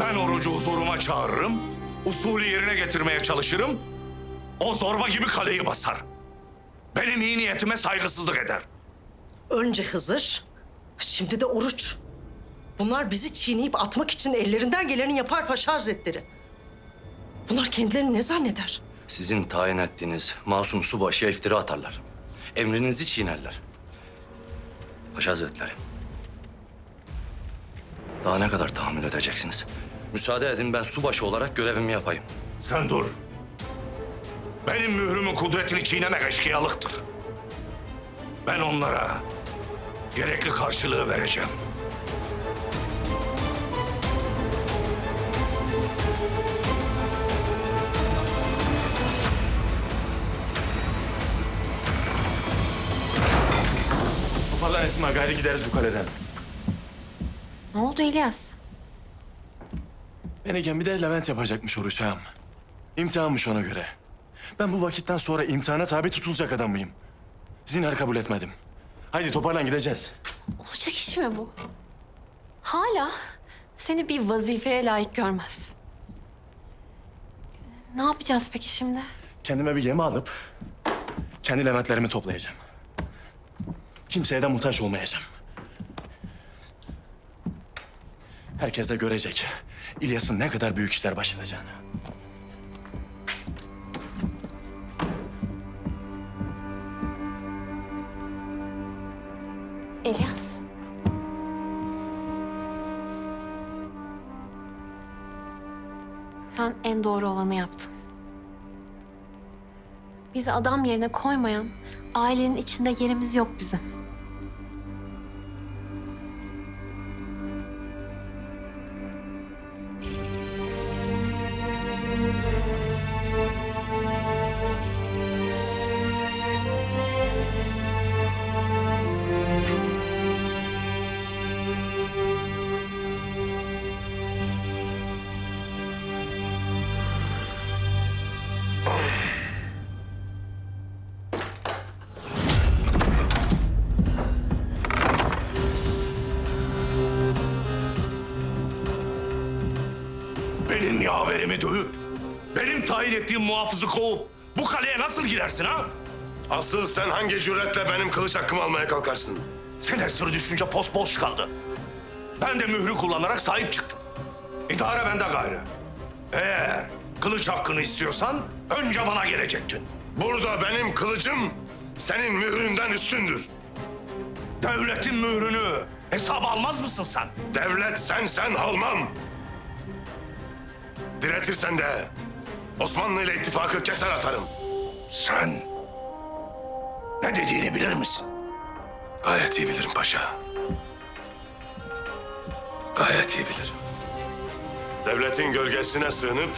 Ben orucu huzuruma çağırırım. Usulü yerine getirmeye çalışırım. O zorba gibi kaleyi basar. Benim iyi niyetime saygısızlık eder. Önce Hızır, şimdi de Oruç. Bunlar bizi çiğneyip atmak için ellerinden geleni yapar Paşa Hazretleri. Bunlar kendilerini ne zanneder? Sizin tayin ettiğiniz masum subaşıya iftira atarlar. Emrinizi çiğnerler. Paşa Hazretleri. Daha ne kadar tahammül edeceksiniz? Müsaade edin ben subaşı olarak görevimi yapayım. Sen dur. Benim mührümün kudretini çiğnemek eşkıyalıktır. Ben onlara gerekli karşılığı vereceğim. Toparlan Esma, gayrı gideriz bu kaleden. Ne oldu İlyas? Beneken bir de Levent yapacakmış oruç ağam. İmtihanmış ona göre. Ben bu vakitten sonra imtihana tabi tutulacak adam mıyım? Zinhar kabul etmedim. Haydi toparlan gideceğiz. Olacak iş mi bu? Hala seni bir vazifeye layık görmez. Ne yapacağız peki şimdi? Kendime bir gemi alıp kendi Leventlerimi toplayacağım. Kimseye de muhtaç olmayacağım. Herkes de görecek İlyas'ın ne kadar büyük işler başaracağını. İlyas. Sen en doğru olanı yaptın. Bizi adam yerine koymayan ailenin içinde yerimiz yok bizim. Yaverimi dövüp, benim tayin ettiğim muhafızı kovup bu kaleye nasıl girersin ha? Asıl sen hangi cüretle benim kılıç hakkımı almaya kalkarsın? Sen esir düşünce post boş kaldı. Ben de mührü kullanarak sahip çıktım. İdare bende gayrı. Eğer kılıç hakkını istiyorsan önce bana gelecektin. Burada benim kılıcım senin mühründen üstündür. Devletin mührünü hesaba almaz mısın sen? Devlet sen sen almam. Diretirsen de Osmanlı ile ittifakı keser atarım. Sen ne dediğini bilir misin? Gayet iyi bilirim paşa. Gayet iyi bilirim. Devletin gölgesine sığınıp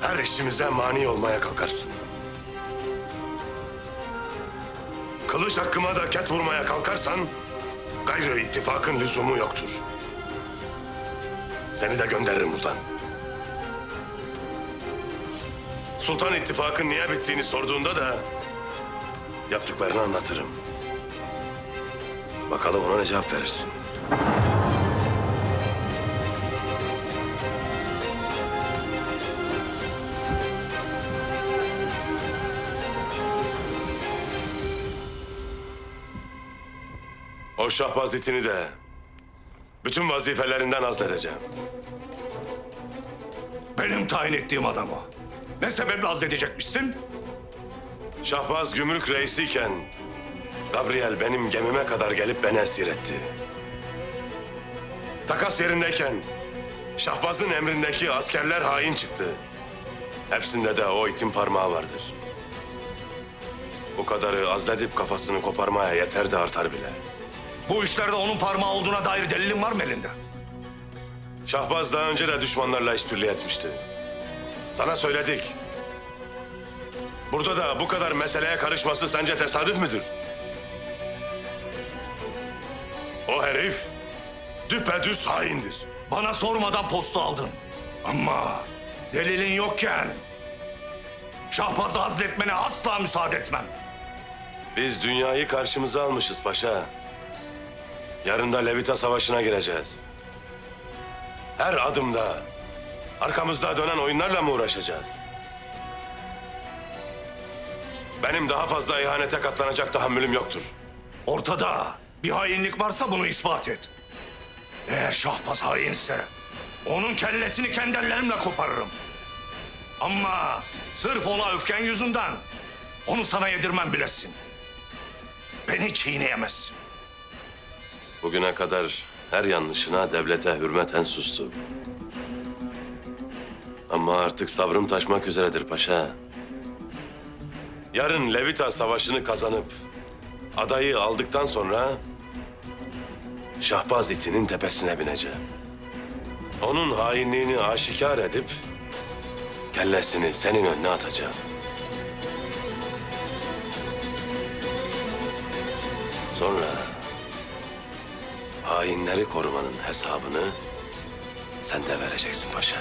her işimize mani olmaya kalkarsın. Kılıç hakkıma da ket vurmaya kalkarsan gayrı ittifakın lüzumu yoktur. Seni de gönderirim buradan. Sultan ittifakın niye bittiğini sorduğunda da yaptıklarını anlatırım. Bakalım ona ne cevap verirsin. O şahbaz itini de bütün vazifelerinden azledeceğim. Benim tayin ettiğim adamı. Ne sebeple azledecekmişsin? Şahbaz gümrük reisiyken Gabriel benim gemime kadar gelip beni esir etti. Takas yerindeyken Şahbaz'ın emrindeki askerler hain çıktı. Hepsinde de o itin parmağı vardır. Bu kadarı azledip kafasını koparmaya yeter de artar bile. Bu işlerde onun parmağı olduğuna dair delilin var mı elinde? Şahbaz daha önce de düşmanlarla işbirliği etmişti. Sana söyledik. Burada da bu kadar meseleye karışması sence tesadüf müdür? O herif düpedüz haindir. Bana sormadan postu aldın. Ama delilin yokken Şahbaz'ı azletmene asla müsaade etmem. Biz dünyayı karşımıza almışız paşa. Yarın da Levita Savaşı'na gireceğiz. Her adımda Arkamızda dönen oyunlarla mı uğraşacağız? Benim daha fazla ihanete katlanacak tahammülüm yoktur. Ortada bir hainlik varsa bunu ispat et. Eğer Şahbaz hainse onun kellesini kendi ellerimle koparırım. Ama sırf ona öfken yüzünden onu sana yedirmem bilesin. Beni çiğneyemezsin. Bugüne kadar her yanlışına devlete hürmeten sustu. Ama artık sabrım taşmak üzeredir paşa. Yarın Levita Savaşı'nı kazanıp adayı aldıktan sonra Şahbaz itinin tepesine bineceğim. Onun hainliğini aşikar edip kellesini senin önüne atacağım. Sonra hainleri korumanın hesabını sen de vereceksin paşa.